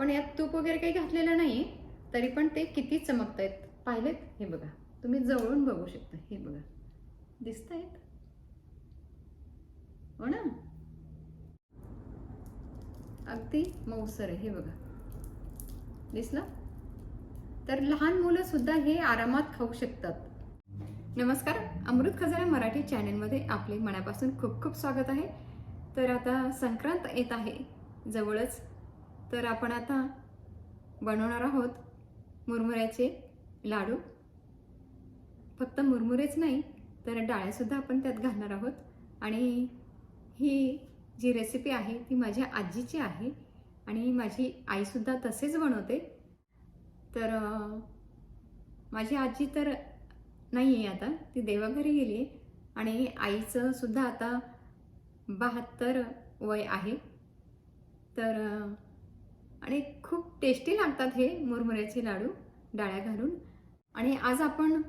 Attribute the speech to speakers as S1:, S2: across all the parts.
S1: पण यात तूप वगैरे काही घातलेलं नाही तरी पण ते किती चमकत आहेत पाहिलेत? हे बघा. तुम्ही जवळून बघू शकता. हे बघा. दिसत आहेत हो ना? अगदी मऊसर आहे. हे बघा. दिसलं? तर लहान मुलं सुद्धा हे आरामात खाऊ शकतात. नमस्कार. अमृत खजाना मराठी चॅनलमध्ये आपले मनापासून खूप खूप स्वागत आहे. तर आता संक्रांत येत आहे. जवळच तर आपण आता बनवणार आहोत मुरमुऱ्याचे लाडू. फक्त मुरमुरेच नाही तर डाळ्यासुद्धा आपण त्यात घालणार आहोत. आणि ही जी रेसिपी आहे ती माझ्या आजीची आहे आणि माझी आईसुद्धा तसेच बनवते. तर माझी आजी तर नाही आहे आता ती देवाघरी गेली आहे आणि आईचं सुद्धा आता बहात्तर वय आहे. तर आणि खूप टेस्टी लागतात हे मुरमुऱ्याचे लाडू डाळ्या घालून. आणि आज आपण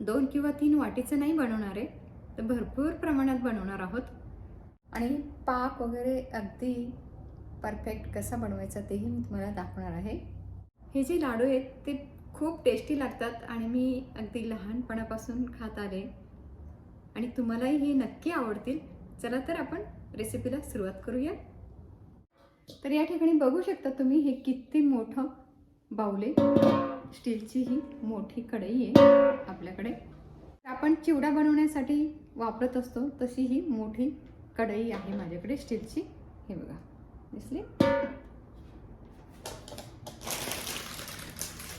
S1: दोन किंवा तीन वाटीचं नाही बनवणार आहे तर भरपूर प्रमाणात बनवणार आहोत. आणि पाक वगैरे अगदी परफेक्ट कसा बनवायचा तेही मी तुम्हाला दाखवणार आहे. हे जे लाडू आहेत ते खूप टेस्टी लागतात आणि मी अगदी लहानपणापासून खात आले. आणि तुम्हालाही हे नक्की आवडतील. चला तर आपण रेसिपीला सुरुवात करूया. तर या ठिकाणी बघू शकता तुम्ही हे किती मोठं बाऊले स्टीलची ही मोठी कढई आहे आपल्याकडे. आपण चिवडा बनवण्यासाठी वापरत असतो तशी ही मोठी कढई आहे माझ्याकडे स्टीलची. हे बघा दिसली?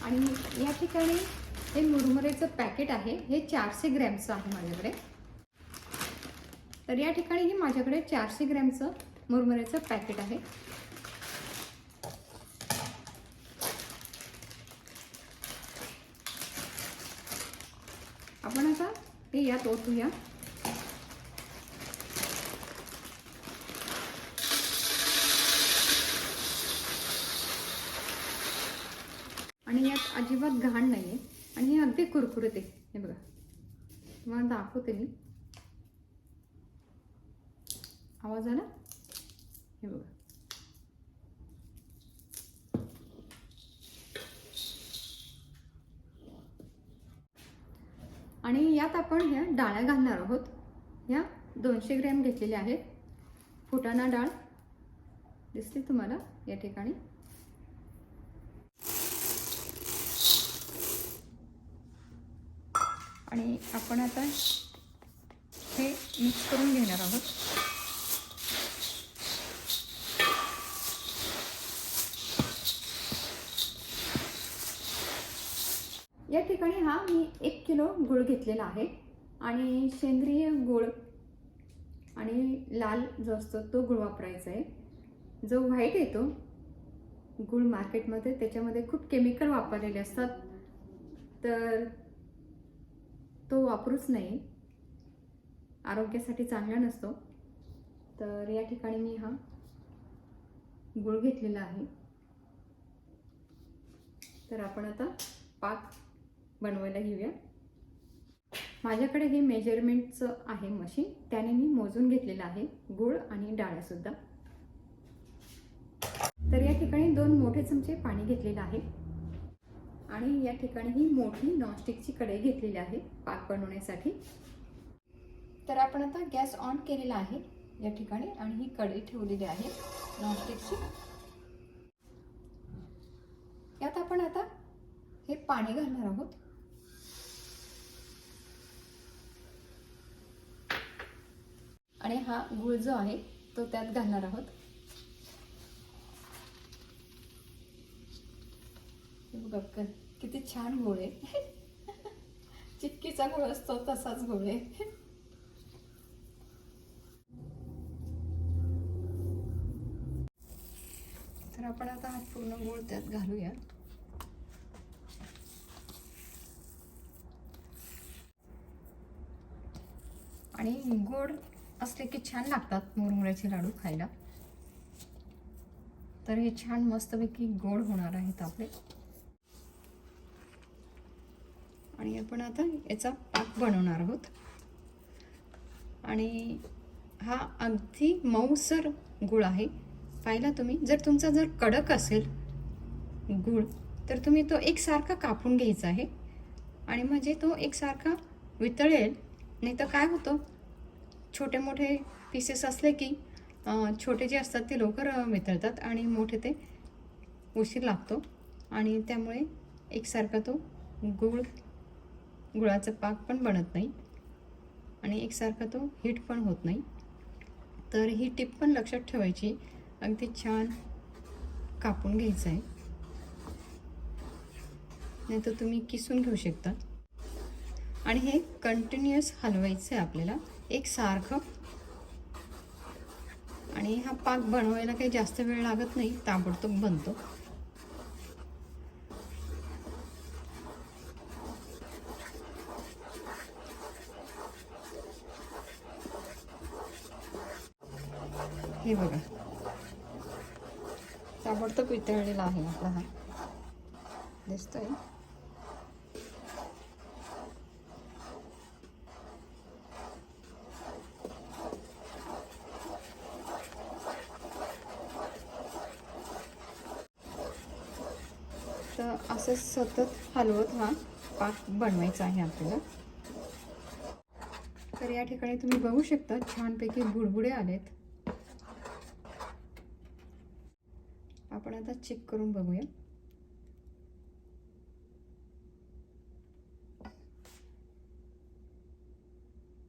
S1: आणि या ठिकाणी हे मुरमुरेचं पॅकेट आहे हे चारशे ग्रॅमचं आहे माझ्याकडे. तर या ठिकाणी हे माझ्याकडे चारशे ग्रॅमचं मुरमुरेचं पॅकेट आहे. आपण आता ते यात ओतूया आणि यात अजिबात घाण नाही आहे आणि हे अगदी कुरकुरते आहे. हे बघा. तुम्हाला दाखवते मी. आवाज आला? हे बघा. आणि यात आपण ह्या डाळ्या घालणार आहोत. ह्या दोनशे ग्रॅम घेतलेल्या आहेत. फुटाणा डाळ दिसली तुम्हाला या ठिकाणी? आणि आपण आता हे मिक्स करून घेणार आहोत. या ठिकाणी हा मी एक किलो गुळ घेतलेला आहे. आणि सेंद्रिय गुळ आणि लाल जो असतो तो गुळ वापरायचा आहे. जो व्हाईट येतो गुळ मार्केटमध्ये त्याच्यामध्ये खूप केमिकल वापरलेले असतात. तर तो वापरूच नाही. आरोग्यासाठी चांगला नसतो. तर या ठिकाणी मी हा गुळ घेतलेला आहे. तर आपण आता पाक बनवायला घेऊया. माझ्याकडे हे मेजरमेंटचं आहे मशीन त्याने मी मोजून घेतलेलं आहे. गुळ आणि डाळ्यासुद्धा तर या ठिकाणी दोन मोठे चमचे पाणी घेतलेलं आहे. आणि या ठिकाणी ही मोठी नॉनस्टिकची कढई घेतलेली आहे पाक बनवण्यासाठी. तर आपण आता गॅस ऑन केलेला आहे या ठिकाणी आणि ही कढई ठेवलेली आहे नॉनस्टिकची. यात आपण आता हे पाणी घालणार आहोत. आणि हा गुळ जो आहे तो त्यात घालणार आहोत. बघ किती छान गोळ आहे. चिक्कीचा गुळ असतो तसाच गोळ आहे. तर आपण आता हा पूर्ण गोळ त्यात घालूया. आणि गोड असले की छान लागतात मुरमुऱ्याचे लाडू खायला. तर हे छान मस्तपैकी गोड होणार आहेत आपले. आणि आपण आता याचा पाक बनवणार आहोत. आणि हा अगदी मऊसर गुळ आहे. पाहिला तुम्ही? जर तुमचा जर कडक असेल गूळ तर तुम्ही तो एकसारखा कापून घ्यायचा आहे. आणि म्हणजे तो एकसारखा वितळेल. नाही तर काय होतं? छोटे मोठे पीसेस असले की छोटे जे असतात ते लवकर वितळतात आणि मोठे ते उशीर लागतो. आणि त्यामुळे एकसारखा तो गुळ गुळाचा पाक पण बनत नाही आणि एकसारखा तो हीट पण होत नाही. तर ही टिप पण लक्षात ठेवायची. अगदी छान कापून घ्यायचं आहे. नाही तर तुम्ही किसून घेऊ शकता. आणि हे कंटिन्युअस हलवायचं आहे आपल्याला. एक सारखं. आणि हा पाक बनवायला काही जास्त वेळ लागत नाही ताबडतोब बनतो. हे बघा. ताबडतोब वितळलेला आहे आपला हा. दिसतोय तर असं सतत हलवत हा पाक बनवायचा आहे आपल्याला. तर या ठिकाणी तुम्ही बघू शकता छानपैकी बुडबुडे आलेत. आपण आता चेक करून बघूया.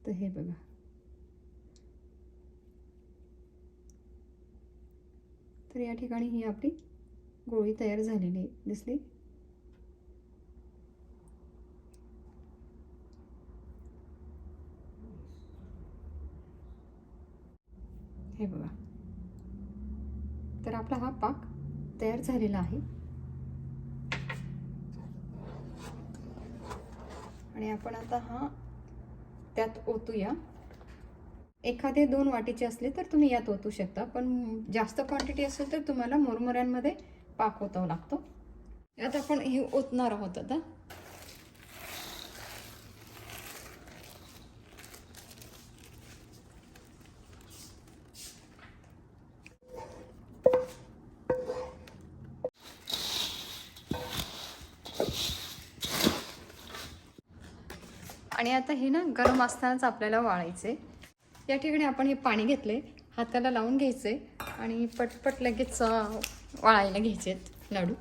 S1: तर हे बघा. तर या ठिकाणी ही आपली गोळी तयार झालेली आहे दिसली हे बघा तर आपला हा पाक तयार झालेला आहे. आणि आपण आता हा त्यात ओतूया. एखादे दोन वाटीचे असले तर तुम्ही यात ओतू शकता पण जास्त क्वांटिटी असेल तर तुम्हाला मुरमुऱ्यांमध्ये पाक ओतावा लागतो. यात आपण हे ओतणार आहोत आता. आणि आता हे ना गरम असतानाच आपल्याला वाळायचे या ठिकाणी आपण हे पाणी घेतले हाताला लावून घ्यायचे आणि पटपट लगेच वाळायला घ्यायचे आहेत लाडू.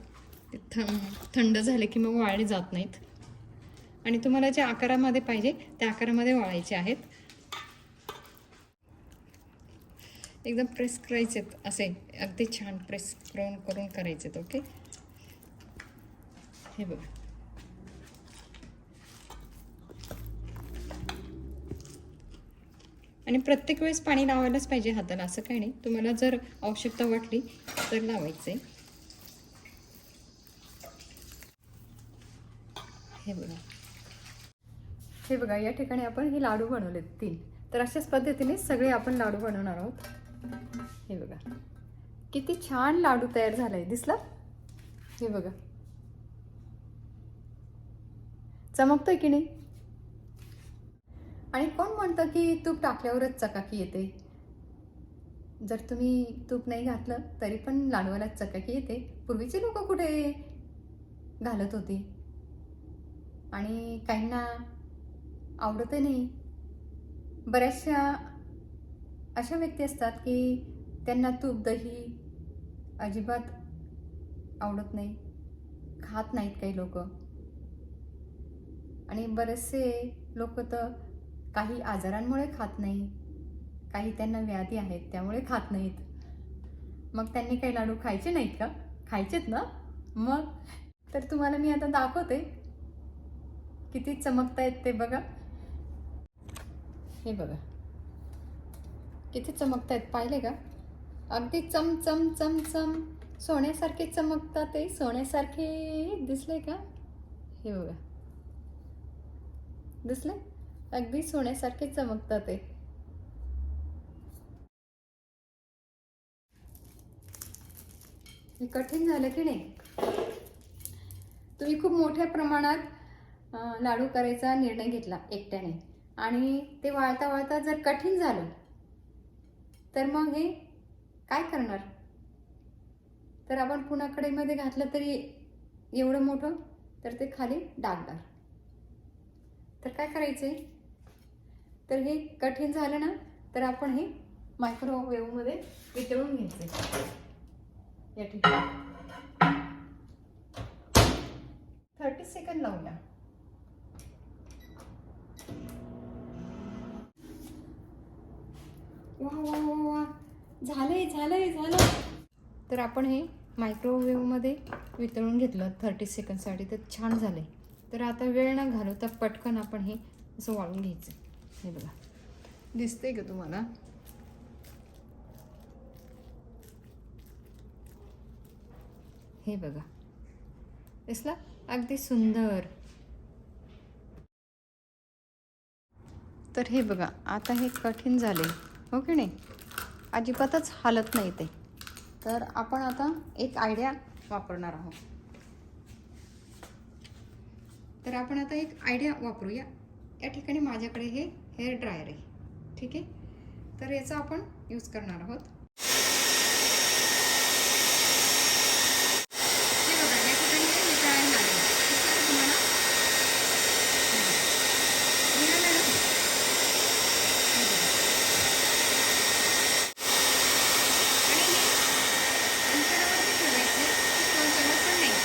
S1: ते थं थंड झाले की मग वाळले जात नाहीत. आणि तुम्हाला ज्या आकारामध्ये पाहिजे त्या आकारामध्ये वाळायचे आहेत. एकदम प्रेस करायचे असे. अगदी छान प्रेस करून करून करायचे ओके हे बघा. आणि प्रत्येक वेळेस पाणी लावायलाच पाहिजे हाताला असं काही नाही. तुम्हाला जर आवश्यकता वाटली तर लावायचं. आहे हे बघा. हे बघा या ठिकाणी आपण हे लाडू बनवलेत तीन. तर अशाच पद्धतीने सगळे आपण लाडू बनवणार आहोत. हे बघा. किती छान लाडू तयार झालाय. दिसला? हे बघा. चमकतोय की नाही? आणि कोण म्हणतं की तूप टाकल्यावरच चकाकी येते? जर तुम्ही तूप नाही घातलं तरी पण लाडवाला चकाकी येते. पूर्वीचे लोक कुठे घालत होती? आणि काहींना आवडतही नाही. बऱ्याचशा अशा व्यक्ती असतात की त्यांना तूप दही अजिबात आवडत नाही. खात नाहीत काही लोक. आणि बरेचसे लोक तर काही आजारांमुळे खात नाही. काही त्यांना व्याधी आहेत त्यामुळे खात नाहीत. मग त्यांनी काही लाडू खायचे नाहीत का? खायचेत ना? मग? तर तुम्हाला मी आता दाखवते. किती चमकतायत ते बघा. हे बघा. किती चमकतायत पाहिले का? अगदी चम चम चम चम. सोन्यासारखे चमकतात ते. सोन्यासारखे दिसले का? हे बघा. दिसले? अगदी सोन्यासारखे चमकतात ते. हे कठीण झालं की नाही? तुम्ही खूप मोठ्या प्रमाणात लाडू करायचा निर्णय घेतला एकट्याने. आणि ते वाळता वाळता जर कठीण झालं तर मग हे काय करणार? तर आपण पुन्हा कढईमध्ये घातलं तरी एवढं मोठं तर ते खाली डागणार तर काय करायचं? आहे तर हे कठीण झालं ना तर आपण हे मायक्रोवेव्हमध्ये वितळून घ्यायचे. या ठिकाणी. थर्टी सेकंड लावूया. वा वा वा वा झालंय झालंय झालं. तर आपण हे मायक्रोवेव्हमध्ये वितळून घेतलं थर्टी सेकंडसाठी तर छान झालं आहे तर आता वेळ न घालवता पटकन आपण हे असं वाळून घ्यायचं. हे बघा. दिसतंय का तुम्हाला? हे बघा. दिसला? अगदी सुंदर. तर हे बघा आता हे कठीण झाले हो की नाही? अजिबातच हालत नाही ते. तर आपण आता एक आयडिया वापरणार आहोत. तर आपण आता एक आयडिया वापरूया. या ठिकाणी माझ्याकडे हे हेअर ड्रायर आहे. ठीक आहे? तर याचा आपण यूज करणार आहोत. हे बघा पण नाही.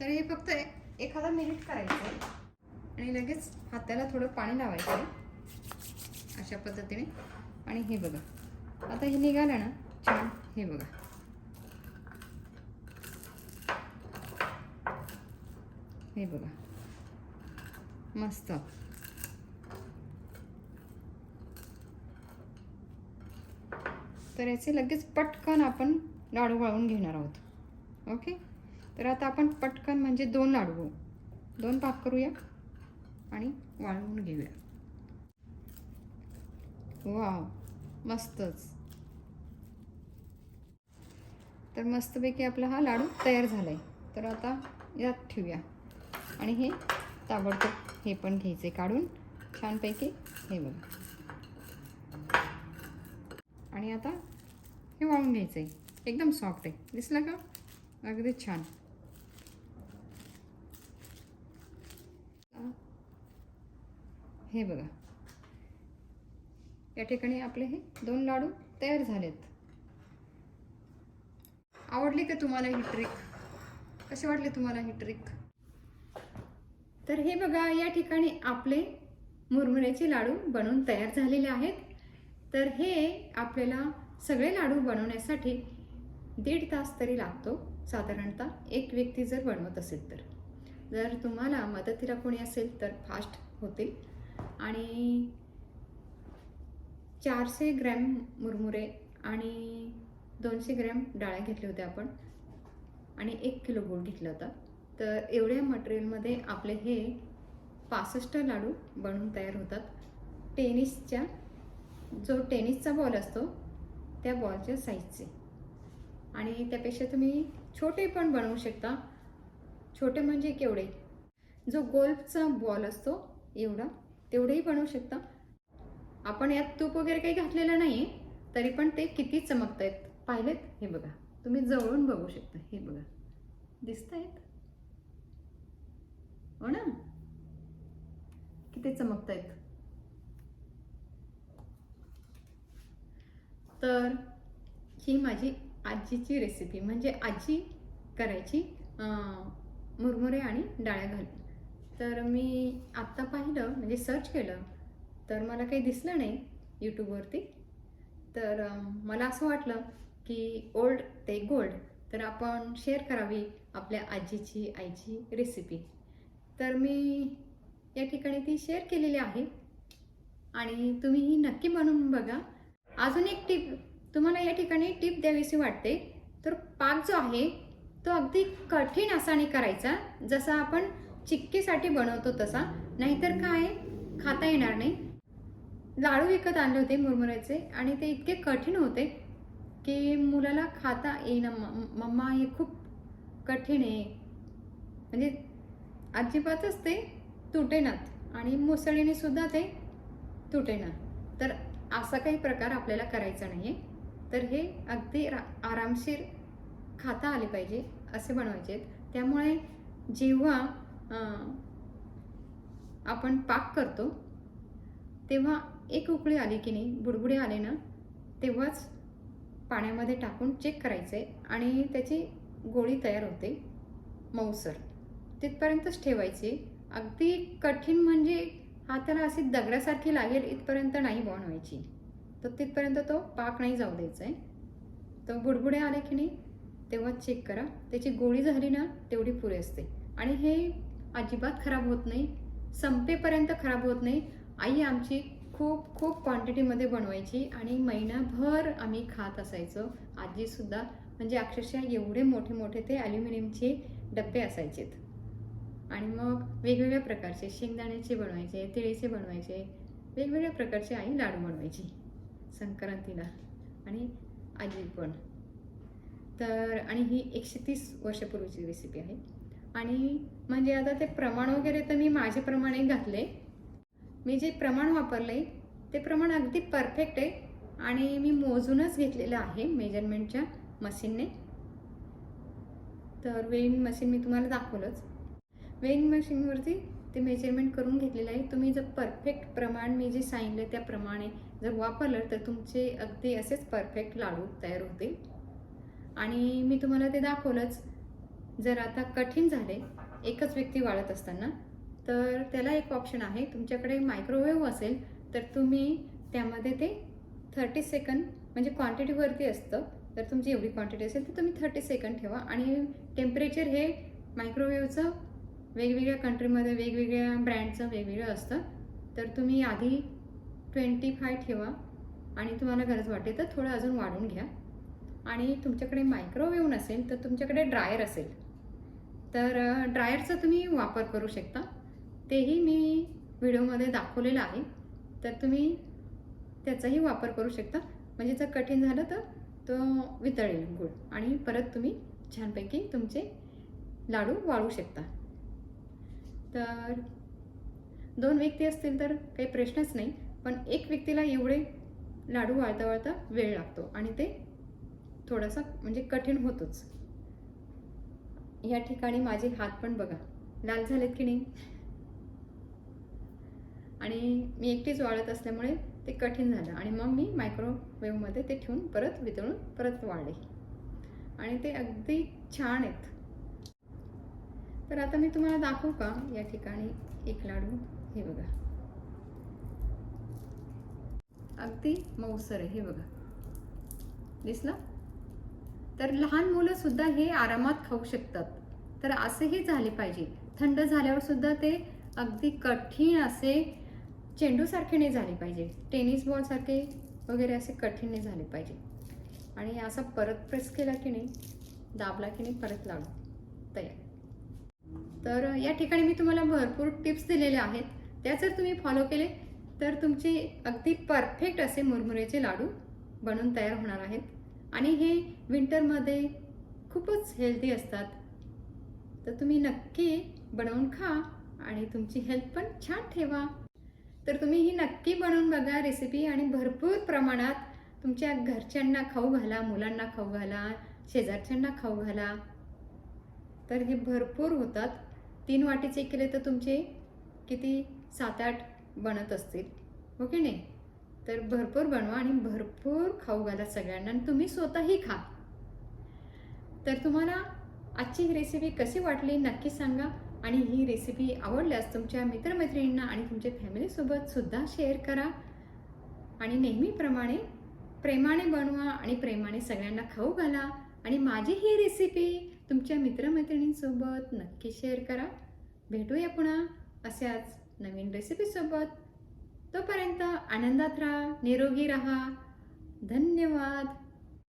S1: तर हे फक्त एक- एखादा मिनिट करायचं आहे. आणि लगेच हाताला थोडं पाणी लावायचं आहे. अशा पद्धतीने. आणि हे बघा. आता हे निघालं ना छान. हे बघा. हे बघा. मस्त. तर याचे लगेच पटकन आपण लाडू वाळवून घेणार आहोत. ओके? तर आता आपण पटकन म्हणजे दोन लाडू दोन पाक करूया आणि वाळवून घेऊया. वाव मस्तच. तर मस्तपैकी आपला हा लाडू तयार झाला आहे तर आता यात ठेवूया. आणि हे ताबडतोब हे पण घ्यायचे काढून. छानपैकी हे बघा. आणि आता हे वाळून घ्यायचं आहे एकदम सॉफ्ट आहे. दिसलं का? अगदी छान. हे बघा. या ठिकाणी आपले हे दोन लाडू तयार झालेत. आवडली का तुम्हाला ही ट्रिक कसे वाटले तुम्हाला ही ट्रिक तर हे बघा या ठिकाणी आपले मुरमुऱ्याचे लाडू बनवून तयार झालेले आहेत. तर हे आपल्याला सगळे लाडू बनवण्यासाठी दीड तास तरी लागतो साधारणतः एक व्यक्ती जर बनवत असेल तर. जर तुम्हाला मदतीला कोणी असेल तर फास्ट होतील. आणि चारशे ग्रॅम मुरमुरे आणि दोनशे ग्रॅम डाळ्या घेतल्या होत्या आपण. आणि एक किलो गूळ घेतला होता. तर एवढ्या मटेरियलमध्ये आपले हे पासष्ट लाडू बनवून तयार होतात. टेनिसच्या जो टेनिसचा बॉल असतो त्या बॉलच्या साईजचे. आणि त्यापेक्षा तुम्ही छोटे पण बनवू शकता. छोटे म्हणजे केवढे? जो गोल्फचा बॉल असतो एवढा तेवढेही बनवू शकता. आपण यात तूप वगैरे काही घातलेलं नाही तरी पण ते किती चमकत आहेत पाहिलेत? हे बघा. तुम्ही जवळून बघू शकता. हे बघा. दिसत आहेत हो ना? किती चमकत आहेत तर ही माझी आजीची रेसिपी म्हणजे आजी करायची मुरमुरे आणि डाळ्या घालून. तर मी आत्ता पाहिलं म्हणजे सर्च केलं तर मला काही दिसलं नाही यूट्यूबवरती तर मला असं वाटलं की ओल्ड ते गोल्ड तर आपण शेअर करावी आपल्या आजीची आईची रेसिपी तर मी या ठिकाणी ती शेअर केलेली आहे. आणि तुम्ही ही नक्की बनवून बघा. अजून एक टीप तुम्हाला या ठिकाणी टीप द्यावीशी वाटते. तर पाक जो आहे तो अगदी कठीण असा करायचा. जसा आपण चिक्कीसाठी बनवतो तसा. नाहीतर काय? खाता येणार नाही. लाडू विकत आणले होते मुरमुऱ्याचे आणि ते इतके कठीण होते की मुलाला खाता येईना. मम्मा हे खूप कठीण आहे. म्हणजे अजिबातच ते तुटेनात आणि मुसळीने सुद्धा ते तुटेना तर असा काही प्रकार आपल्याला करायचा नाही आहे तर हे अगदी रा आरामशीर खाता आले पाहिजे असे बनवायचे आहेत. त्यामुळे जेव्हा आपण पाक करतो तेव्हा एक उकळी आली की नाही बुडबुडे आले ना तेव्हाच पाण्यामध्ये टाकून चेक करायचे आणि त्याची गोळी तयार होते मऊसर. तिथपर्यंतच ठेवायची. अगदी कठीण म्हणजे हाताला अशी दगडासारखी लागेल इथपर्यंत नाही बनवायची तर तिथपर्यंत तो पाक नाही जाऊ द्यायचा आहे तर बुडबुडे आले की नाही तेव्हा चेक करा. त्याची गोळी झाली ना तेवढी पुरे असते. आणि हे अजिबात खराब होत नाही. संपेपर्यंत खराब होत नाही. आई आमची खूप खूप क्वांटिटीमध्ये बनवायची आणि महिनाभर आम्ही खात असायचो. आजीसुद्धा म्हणजे अक्षरशः एवढे मोठे मोठे ते ॲल्युमिनियमचे डबे असायचेत. आणि मग वेगवेगळ्या प्रकारचे शेंगदाण्याचे बनवायचे तिळीचे बनवायचे वेगवेगळ्या प्रकारचे आई लाडू बनवायची संक्रांतीला आणि आजी पण. तर आणि ही एकशे तीस वर्षापूर्वीची रेसिपी आहे. आणि म्हणजे आता ते प्रमाण वगैरे तर मी माझे प्रमाणे घातले. मी जे प्रमाण वापरले ते प्रमाण अगदी परफेक्ट आहे. आणि मी मोजूनच घेतलेलं आहे मेजरमेंटच्या मशीनने तर वेईंग मशीन मी तुम्हाला दाखवलंच. वेईंग मशीनवरती ते मेजरमेंट करून घेतलेलं आहे. तुम्ही जर परफेक्ट प्रमाण मी जे सांगितलं त्याप्रमाणे जर वापरलं तर तुमचे अगदी असेच परफेक्ट लाडू तयार होतील. आणि मी तुम्हाला ते दाखवलंच. जर आता कठीण झाले एकच व्यक्ती वाढत असताना. तर त्याला एक ऑप्शन आहे. तुमच्याकडे मायक्रोवेव्ह असेल तर तुम्ही त्यामध्ये ते थर्टी सेकंड म्हणजे क्वांटिटीवरती असतं. तर तुमची एवढी क्वांटिटी असेल तर तुम्ही थर्टी सेकंड ठेवा. आणि टेम्परेचर हे मायक्रोवेव्हचं वेगवेगळ्या कंट्रीमध्ये वेगवेगळ्या ब्रँडचं वेगवेगळं असतं. तर तुम्ही आधी ट्वेंटी फाय ठेवा. आणि तुम्हाला गरज वाटेल तर थोडं अजून वाढून घ्या. आणि तुमच्याकडे मायक्रोवेव्ह नसेल तर तुमच्याकडे ड्रायर असेल. तर ड्रायरचा तुम्ही वापर करू शकता. तेही मी व्हिडिओमध्ये दाखवलेलं आहे. तर तुम्ही त्याचाही वापर करू शकता. म्हणजे जर कठीण झालं तर तो वितळेल गुळ आणि परत तुम्ही छानपैकी तुमचे लाडू वाळू शकता. तर दोन व्यक्ती असतील तर काही प्रश्नच नाही. पण एक व्यक्तीला एवढे लाडू वाळता वाळता वेळ लागतो आणि ते थोडासा म्हणजे कठीण होतोच. या ठिकाणी माझे हात पण बघा. लाल झालेत की नाही? आणि मी एकटीच वाळत असल्यामुळे ते कठीण झालं आणि मग मी मायक्रोवेव्हमध्ये ते ठेवून परत वितळून परत वाळले. आणि ते अगदी छान आहेत. तर आता मी तुम्हाला दाखवू का या ठिकाणी एक लाडू? हे बघा. अगदी मऊसर आहे हे बघा. दिसलं? तर लहान मुलं सुद्धा हे आरामात खाऊ शकतात. तर असेही झाले पाहिजे. थंड झाल्यावर सुद्धा ते अगदी कठीण असे चेंडूसारखे नाही झाले पाहिजे. टेनिस बॉलसारखे वगैरे असे कठीण नाही झाले पाहिजे. आणि असा परत प्रेस केला की नाही दाबला की नाही परत लाडू तयार. तर या ठिकाणी मी तुम्हाला भरपूर टिप्स दिलेल्या आहेत. त्या जर तुम्ही फॉलो केले तर तुमचे अगदी परफेक्ट असे मुरमुरेचे लाडू बनून तयार होणार आहेत. आणि हे विंटरमध्ये खूपच हेल्दी असतात. तर तुम्ही नक्की बनवून खा आणि तुमची हेल्थ पण छान ठेवा. तर तुम्ही ही नक्की बनवून बघा रेसिपी आणि भरपूर प्रमाणात तुमच्या घरच्यांना खाऊ घाला मुलांना खाऊ घाला शेजारच्यांना खाऊ घाला. तर हे भरपूर होतात. तीन वाटीचे केले तर तुमचे किती? सात आठ बनत असतील. हो ओके नाही? तर भरपूर बनवा आणि भरपूर खाऊ घाला सगळ्यांना आणि तुम्ही स्वतःही खा. तर तुम्हाला आजची ही रेसिपी कशी वाटली नक्की सांगा आणि ही रेसिपी आवडल्यास तुमच्या मित्रमैत्रिणींना आणि तुमच्या फॅमिलीसोबत सुद्धा शेअर करा. आणि नेहमीप्रमाणे प्रेमाने बनवा आणि प्रेमाने सगळ्यांना खाऊ घाला आणि माझी ही रेसिपी तुमच्या मित्रमैत्रिणींसोबत नक्की शेअर करा. भेटूया पुन्हा अशाच नवीन रेसिपीसोबत तोपर्यंत आनंदात राहा निरोगी राहा. धन्यवाद.